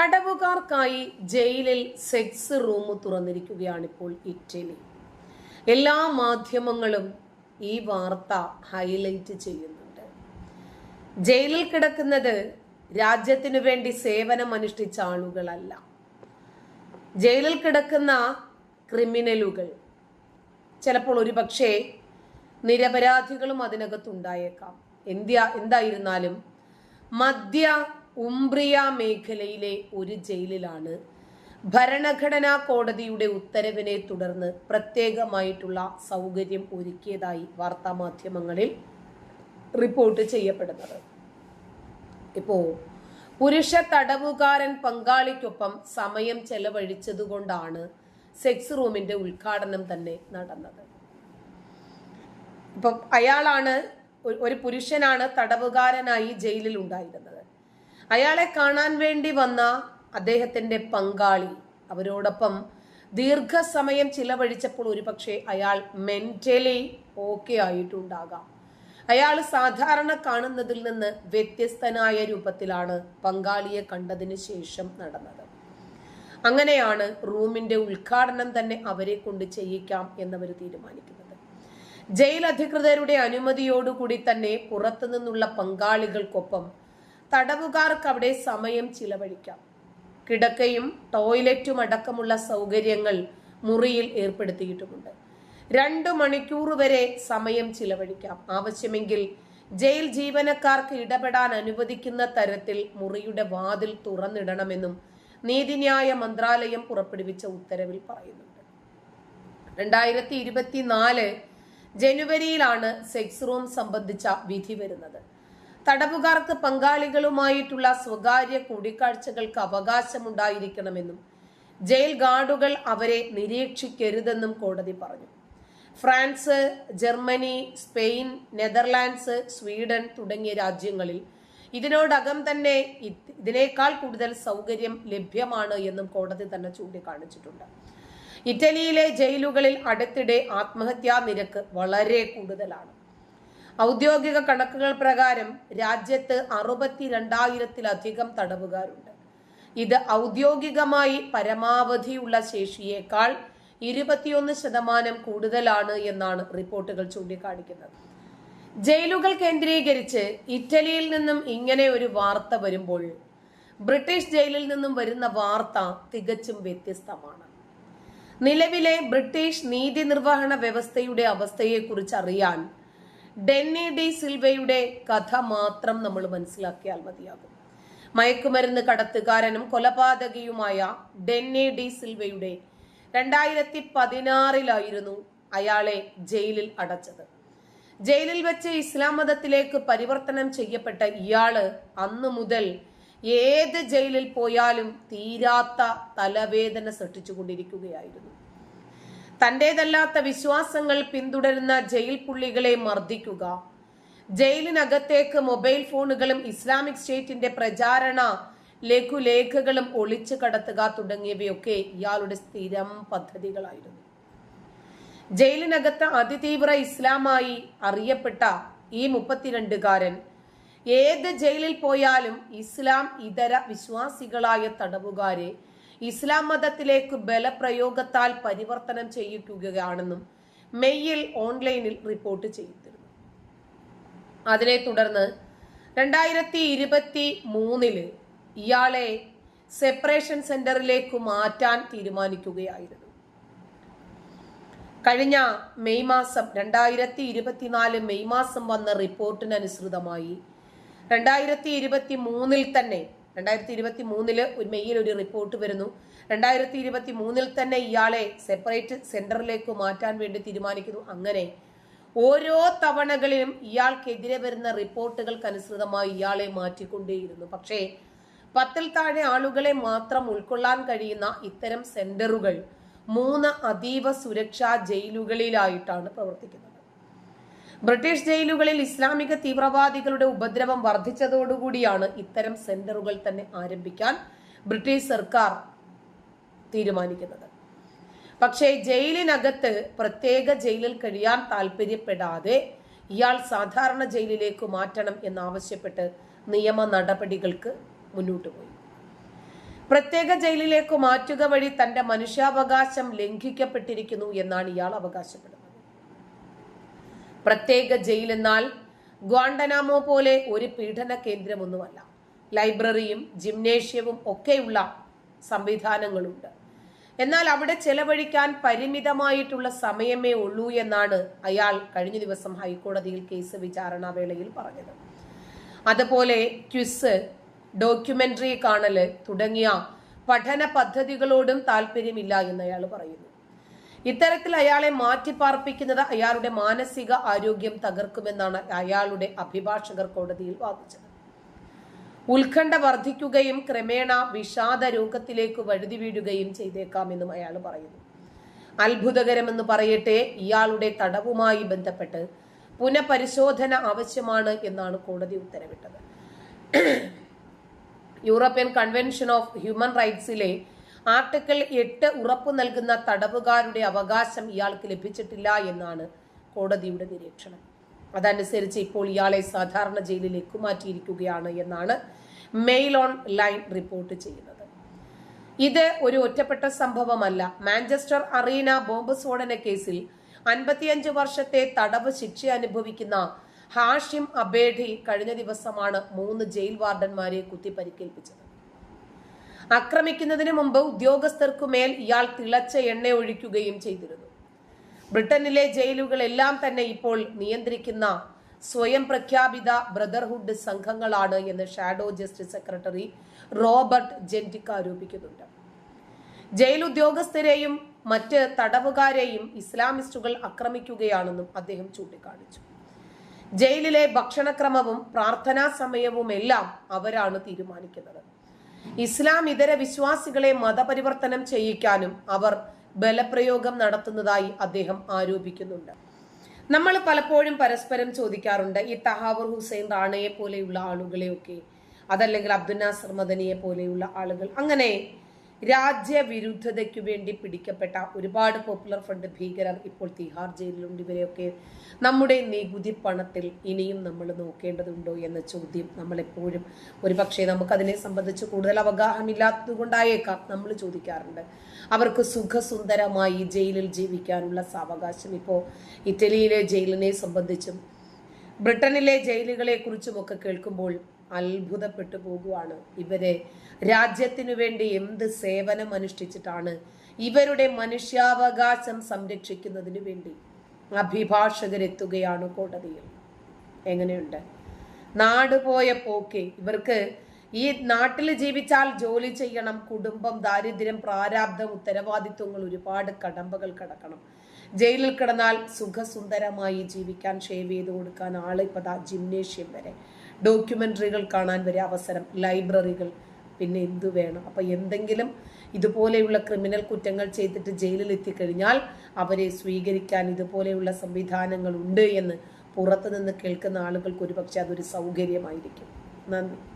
തടവുകാർക്കായി ജയിലിൽ sex room തുറന്നിരിക്കുകയാണ് ഇപ്പോൾ Italy. എല്ലാ മാധ്യമങ്ങളും ഈ വാർത്ത ഹൈലൈറ്റ് ചെയ്യുന്നുണ്ട്. ജയിലിൽ കിടക്കുന്നത് രാജ്യത്തിനു വേണ്ടി സേവനം അനുഷ്ഠിച്ച ആളുകളല്ല. ജയിലിൽ കിടക്കുന്ന ക്രിമിനലുകൾ. ചിലപ്പോൾ ഒരു പക്ഷേ നിരപരാധികളും അതിനകത്തുണ്ടായേക്കാം. എന്ത്യ എന്തായിരുന്നാലും മധ്യ ഉംബ്രിയ മേഖലയിലെ ഒരു ജയിലിലാണ്. ഭരണഘടനാ കോടതിയുടെ ഉത്തരവിനെ തുടർന്ന് പ്രത്യേകമായിട്ടുള്ള സൗകര്യം ഒരുക്കിയതായി വാർത്താമാധ്യമങ്ങളിൽ റിപ്പോർട്ട് ചെയ്യപ്പെടുന്നത്. ഇപ്പോ പുരുഷ തടവുകാരൻ പങ്കാളിക്കൊപ്പം സമയം ചെലവഴിച്ചതുകൊണ്ടാണ് സെക്സ് റൂമിന്റെ ഉദ്ഘാടനം തന്നെ നടന്നത്. ഇപ്പം അയാളാണ് ഒരു- ഒരു പുരുഷനാണ് തടവുകാരനായി ജയിലിൽ ഉണ്ടായിരുന്നത് അയാളെ കാണാൻ വേണ്ടി വന്ന അദ്ദേഹത്തിന്റെ പങ്കാളി. അവരോടൊപ്പം ദീർഘസമയം ചിലവഴിച്ചപ്പോൾ ഒരുപക്ഷെ അയാൾ മെന്റലി ഓക്കെ ആയിട്ടുണ്ടാകാം. അയാൾ സാധാരണ കാണുന്നതിൽ നിന്ന് വ്യത്യസ്തനായ രൂപത്തിലാണ് പങ്കാളിയെ കണ്ടതിന് ശേഷം നടന്നത്. അങ്ങനെയാണ് റൂമിന്റെ ഉദ്ഘാടനം തന്നെ അവരെ കൊണ്ട് ചെയ്യിക്കാം എന്നവർ തീരുമാനിക്കുന്നത്. ജയിൽ അധികൃതരുടെ അനുമതിയോടുകൂടി തന്നെ പുറത്തു നിന്നുള്ള പങ്കാളികൾക്കൊപ്പം തടവുകാർക്ക് അവിടെ സമയം ചിലവഴിക്കാം. കിടക്കയും ടോയ്ലറ്റും അടക്കമുള്ള സൗകര്യങ്ങൾ മുറിയിൽ ഏർപ്പെടുത്തിയിട്ടുമുണ്ട്. രണ്ടു മണിക്കൂർ വരെ സമയം ചിലവഴിക്കാം. ആവശ്യമെങ്കിൽ ജയിൽ ജീവനക്കാർക്ക് ഇടപെടാൻ അനുവദിക്കുന്ന തരത്തിൽ മുറിയുടെ വാതിൽ തുറന്നിടണമെന്നും നീതിന്യായ മന്ത്രാലയം പുറപ്പെടുവിച്ച ഉത്തരവിൽ പറയുന്നുണ്ട്. രണ്ടായിരത്തി ഇരുപത്തിനാല് ജനുവരിയിലാണ് സെക്സ് റൂം സംബന്ധിച്ച വിധി വരുന്നത്. തടവുകാർക്ക് പങ്കാളികളുമായിട്ടുള്ള സ്വകാര്യ കൂടിക്കാഴ്ചകൾക്ക് അവകാശമുണ്ടായിരിക്കണമെന്നും ജയിൽ ഗാർഡുകൾ അവരെ നിരീക്ഷിക്കരുതെന്നും കോടതി പറഞ്ഞു. France Germany Spain Netherlands Sweden തുടങ്ങിയ രാജ്യങ്ങളിൽ ഇതിനോടകം തന്നെ ഇത് ഇതിനേക്കാൾ കൂടുതൽ സൗകര്യം ലഭ്യമാണ് എന്നും കോടതി തന്നെ ചൂണ്ടിക്കാണിച്ചിട്ടുണ്ട്. ഇറ്റലിയിലെ ജയിലുകളിൽ അടുത്തിടെ ആത്മഹത്യാ നിരക്ക് വളരെ കൂടുതലാണ്. ഔദ്യോഗിക കണക്കുകൾ പ്രകാരം രാജ്യത്ത് അറുപത്തി രണ്ടായിരത്തിലധികം തടവുകാരുണ്ട്. ഇത് ഔദ്യോഗികമായി പരമാവധിയുള്ള ശേഷിയേക്കാൾ ഇരുപത്തിയൊന്ന് ശതമാനം കൂടുതലാണ് എന്നാണ് റിപ്പോർട്ടുകൾ ചൂണ്ടിക്കാണിക്കുന്നത്. ജയിലുകൾ കേന്ദ്രീകരിച്ച് ഇറ്റലിയിൽ നിന്നും ഇങ്ങനെ ഒരു വാർത്ത വരുമ്പോൾ ബ്രിട്ടീഷ് ജയിലിൽ നിന്നും വരുന്ന വാർത്ത തികച്ചും വ്യത്യസ്തമാണ്. നിലവിലെ ബ്രിട്ടീഷ് നീതി നിർവഹണ വ്യവസ്ഥയുടെ അവസ്ഥയെക്കുറിച്ച് അറിയാൻ ഡെന്നി ഡി സിൽവയുടെ കഥ മാത്രം നമ്മൾ മനസ്സിലാക്കിയാൽ മതിയാകും. മയക്കുമരുന്ന് കടത്തുകാരനും കൊലപാതകയുമായ ഡെന്നി ഡി സിൽവയുടെ രണ്ടായിരത്തി പതിനാറിലായിരുന്നു അയാളെ ജയിലിൽ അടച്ചത്. ജയിലിൽ വെച്ച് ഇസ്ലാം മതത്തിലേക്ക് പരിവർത്തനം ചെയ്യപ്പെട്ട ഇയാൾ അന്നു മുതൽ ഏത് ജയിലിൽ പോയാലും തീരാത്ത തലവേദന സൃഷ്ടിച്ചുകൊണ്ടിരിക്കുകയായിരുന്നു. തന്റേതല്ലാത്ത വിശ്വാസങ്ങൾ പിന്തുടരുന്ന ജയിൽ പുള്ളികളെ മർദ്ദിക്കുക. ജയിലിനകത്തേക്ക് മൊബൈൽ ഫോണുകളും ഇസ്ലാമിക് സ്റ്റേറ്റിന്റെ പ്രചാരണ ലഘുലേഖകളും ഒളിച്ചു കടത്തുക തുടങ്ങിയവയൊക്കെ ഇയാളുടെ സ്ഥിരം പദ്ധതികളായിരുന്നു. ജയിലിനകത്ത് അതിതീവ്ര ഇസ്ലാമായി അറിയപ്പെട്ട ഈ മുപ്പത്തിരണ്ടുകാരൻ ഏത് ജയിലിൽ പോയാലും ഇസ്ലാം ഇതര വിശ്വാസികളായ തടവുകാരെ ഇസ്ലാം മതത്തിലേക്ക് ബലപ്രയോഗത്താൽ പരിവർത്തനം ചെയ്യിക്കുകയാണെന്നും മെയ്യിൽ ഓൺലൈനിൽ റിപ്പോർട്ട് ചെയ്തിരുന്നു. അതിനെ തുടർന്ന് രണ്ടായിരത്തി ഇരുപത്തി മൂന്നിൽ ഇയാളെ സെപ്പറേഷൻ സെന്ററിലേക്ക് മാറ്റാൻ തീരുമാനിക്കുകയായിരുന്നു. കഴിഞ്ഞ മെയ് മാസം രണ്ടായിരത്തി ഇരുപത്തിനാല് മെയ് മാസം വന്ന റിപ്പോർട്ടിനനുസൃതമായി രണ്ടായിരത്തി ഇരുപത്തി മൂന്നിൽ തന്നെ രണ്ടായിരത്തി ഇരുപത്തി മൂന്നിൽ ഒരു മെയ്യിൽ ഒരു റിപ്പോർട്ട് വരുന്നു. രണ്ടായിരത്തി ഇരുപത്തി മൂന്നിൽ തന്നെ ഇയാളെ സെപ്പറേറ്റ് സെന്ററിലേക്ക് മാറ്റാൻ വേണ്ടി തീരുമാനിക്കുന്നു. അങ്ങനെ ഓരോ തവണകളിലും ഇയാൾക്കെതിരെ വരുന്ന റിപ്പോർട്ടുകൾക്കനുസൃതമായി ഇയാളെ മാറ്റിക്കൊണ്ടേയിരുന്നു. പക്ഷേ പത്തിൽ താഴെ ആളുകളെ മാത്രം ഉൾക്കൊള്ളാൻ കഴിയുന്ന ഇത്തരം സെന്ററുകൾ മൂന്ന് അതീവ സുരക്ഷാ ജയിലുകളിലായിട്ടാണ് പ്രവർത്തിക്കുന്നത്. ബ്രിട്ടീഷ് ജയിലുകളിൽ ഇസ്ലാമിക തീവ്രവാദികളുടെ ഉപദ്രവം വർദ്ധിച്ചതോടുകൂടിയാണ് ഇത്തരം സെന്ററുകൾ തന്നെ ആരംഭിക്കാൻ ബ്രിട്ടീഷ് സർക്കാർ തീരുമാനിക്കുന്നത്. പക്ഷേ ജയിലിനകത്ത് പ്രത്യേക ജയിലിൽ കഴിയാൻ താല്പര്യപ്പെടാതെ ഇയാൾ സാധാരണ ജയിലിലേക്ക് മാറ്റണം എന്നാവശ്യപ്പെട്ട് നിയമ നടപടികൾക്ക് മുന്നോട്ട് പോയി. പ്രത്യേക ജയിലിലേക്ക് മാറ്റുക വഴി തന്റെ മനുഷ്യാവകാശം ലംഘിക്കപ്പെട്ടിരിക്കുന്നു എന്നാണ് ഇയാൾ അവകാശപ്പെടുന്നത്. പ്രത്യേക ജയിൽ എന്നാൽ ഗ്വാണ്ടനാമോ പോലെ ഒരു പീഡന കേന്ദ്രമൊന്നുമല്ല. ലൈബ്രറിയും ജിംനേഷ്യവും ഒക്കെയുള്ള സംവിധാനങ്ങളുണ്ട്. എന്നാൽ അവിടെ ചെലവഴിക്കാൻ പരിമിതമായിട്ടുള്ള സമയമേ ഉള്ളൂ എന്നാണ് അയാൾ കഴിഞ്ഞ ദിവസം ഹൈക്കോടതിയിൽ കേസ് വിചാരണ വേളയിൽ പറഞ്ഞത്. അതുപോലെ ക്വിസ് ഡോക്യുമെന്ററി കാണൽ തുടങ്ങിയ പഠന പദ്ധതികളോടും താല്പര്യമില്ല എന്ന് അയാൾ പറയുന്നു. ഇത്തരത്തിൽ അയാളെ മാറ്റിപ്പാർപ്പിക്കുന്നത് അയാളുടെ മാനസിക ആരോഗ്യം തകർക്കുമെന്നാണ് അയാളുടെ അഭിഭാഷകർ കോടതിയിൽ വാദിച്ചത്. ഉത്കണ്ഠ വർദ്ധിക്കുകയും ക്രമേണ വിഷാദ രോഗത്തിലേക്ക് വഴുതി വീഴുകയും ചെയ്തേക്കാമെന്നും അയാൾ പറയുന്നു. അത്ഭുതകരമെന്ന് പറയട്ടെ ഇയാളുടെ തടവുമായി ബന്ധപ്പെട്ട് പുനഃപരിശോധന ആവശ്യമാണ് എന്നാണ് കോടതി ഉത്തരവിട്ടത്. യൂറോപ്യൻ കൺവെൻഷൻ ഓഫ് ഹ്യൂമൻ റൈറ്റ്സിലെ ആർട്ടിക്കിൾ എട്ട് ഉറപ്പു നൽകുന്ന തടവുകാരുടെ അവകാശം ഇയാൾക്ക് ലഭിച്ചിട്ടില്ല എന്നാണ് കോടതിയുടെ നിരീക്ഷണം. അതനുസരിച്ച് ഇപ്പോൾ ഇയാളെ സാധാരണ ജയിലിലേക്ക് മാറ്റിയിരിക്കുകയാണ് എന്നാണ് മെയിൽ ഓൺ ലൈൻ റിപ്പോർട്ട് ചെയ്യുന്നത്. ഇത് ഒരു ഒറ്റപ്പെട്ട സംഭവമല്ല. മാഞ്ചസ്റ്റർ അറീന ബോംബ് സ്ഫോടന കേസിൽ അൻപത്തിയഞ്ച് വർഷത്തെ തടവ് ശിക്ഷ അനുഭവിക്കുന്ന ഹാഷിം അബേഡി കഴിഞ്ഞ ദിവസമാണ് മൂന്ന് ജയിൽ വാർഡന്മാരെ കുത്തി പരിക്കേൽപ്പിച്ചത് ആക്രമിക്കുന്നതിന് മുമ്പ് ഉദ്യോഗസ്ഥർക്കുമേൽ ഇയാൾ തിളച്ച എണ്ണ ഒഴിക്കുകയും ചെയ്തിരുന്നു. ബ്രിട്ടനിലെ ജയിലുകളെല്ലാം തന്നെ ഇപ്പോൾ നിയന്ത്രിക്കുന്ന സ്വയം പ്രഖ്യാപിത ബ്രദർഹുഡ് സംഘങ്ങളാണ് എന്ന് shadow justice secretary Robert Jenrick ആരോപിക്കുന്നുണ്ട്. Jail ഉദ്യോഗസ്ഥരെയും മറ്റ് തടവുകാരെയും ഇസ്ലാമിസ്റ്റുകൾ ആക്രമിക്കുകയാണെന്നും അദ്ദേഹം ചൂണ്ടിക്കാണിച്ചു. ജയിലിലെ ഭക്ഷണക്രമവും പ്രാർത്ഥനാ സമയവുമെല്ലാം അവരാണ് തീരുമാനിക്കുന്നത്. ഇസ്ലാം ഇതര വിശ്വാസികളെ മതപരിവർത്തനം ചെയ്യിക്കാനും അവർ ബലപ്രയോഗം നടത്തുന്നതായി അദ്ദേഹം ആരോപിക്കുന്നുണ്ട്. നമ്മൾ പലപ്പോഴും പരസ്പരം ചോദിക്കാറുണ്ട് ഈ തഹാവർ ഹുസൈൻ റാണയെ പോലെയുള്ള ആളുകളെയൊക്കെ അതല്ലെങ്കിൽ അബ്ദുൽ നാസർ മദനിയെ പോലെയുള്ള ആളുകൾ. അങ്ങനെ രാജ്യവിരുദ്ധതയ്ക്കു വേണ്ടി പിടിക്കപ്പെട്ട ഒരുപാട് പോപ്പുലർ ഫ്രണ്ട് ഭീകരർ ഇപ്പോൾ തിഹാർ ജയിലിലുണ്ട്. ഇവരെയൊക്കെ നമ്മുടെ നികുതി പണത്തിൽ ഇനിയും നമ്മൾ നോക്കേണ്ടതുണ്ടോ എന്ന ചോദ്യം നമ്മളെപ്പോഴും ഒരുപക്ഷെ നമുക്കതിനെ സംബന്ധിച്ച് കൂടുതൽ അവഗാഹമില്ലാത്തത് കൊണ്ടായേക്കാം നമ്മൾ ചോദിക്കാറുണ്ട്. അവർക്ക് സുഖസുന്ദരമായി ജയിലിൽ ജീവിക്കാനുള്ള സാവകാശം ഇപ്പോൾ ഇറ്റലിയിലെ ജയിലിനെ സംബന്ധിച്ചും ബ്രിട്ടനിലെ ജയിലുകളെ കുറിച്ചുമൊക്കെ കേൾക്കുമ്പോൾ അത്ഭുതപ്പെട്ടു പോകുവാണ്. ഇവരെ രാജ്യത്തിനു വേണ്ടി എന്ത് സേവനം അനുഷ്ഠിച്ചിട്ടാണ് ഇവരുടെ മനുഷ്യാവകാശം സംരക്ഷിക്കുന്നതിന് വേണ്ടി അഭിഭാഷകരെത്തുകയാണ് കോടതിയിൽ. എങ്ങനെയുണ്ട്? നാട് പോയ പോക്കെ ഇവർക്ക് ഈ നാട്ടിൽ ജീവിച്ചാൽ ജോലി ചെയ്യണം കുടുംബം ദാരിദ്ര്യം പ്രാരാബ്ദം ഉത്തരവാദിത്വങ്ങൾ ഒരുപാട് കടമ്പകൾ കടക്കണം. ജയിലിൽ കിടന്നാൽ സുഖസുന്ദരമായി ജീവിക്കാൻ ഷേവ് ചെയ്ത് കൊടുക്കാൻ ആളിപ്പതാ ജിംനേഷ്യം വരെ. ഡോക്യുമെന്ററികൾ കാണാൻ വരെ അവസരം ലൈബ്രറികൾ. പിന്നെ എന്തു വേണം? അപ്പം എന്തെങ്കിലും ഇതുപോലെയുള്ള ക്രിമിനൽ കുറ്റങ്ങൾ ചെയ്തിട്ട് ജയിലിൽ എത്തിക്കഴിഞ്ഞാൽ അവരെ സ്വീകരിക്കാൻ ഇതുപോലെയുള്ള സംവിധാനങ്ങളുണ്ട് എന്ന് പുറത്തുനിന്ന് കേൾക്കുന്ന ആളുകൾക്ക് ഒരുപക്ഷെ അതൊരു സൗകര്യമായിരിക്കും. നന്ദി.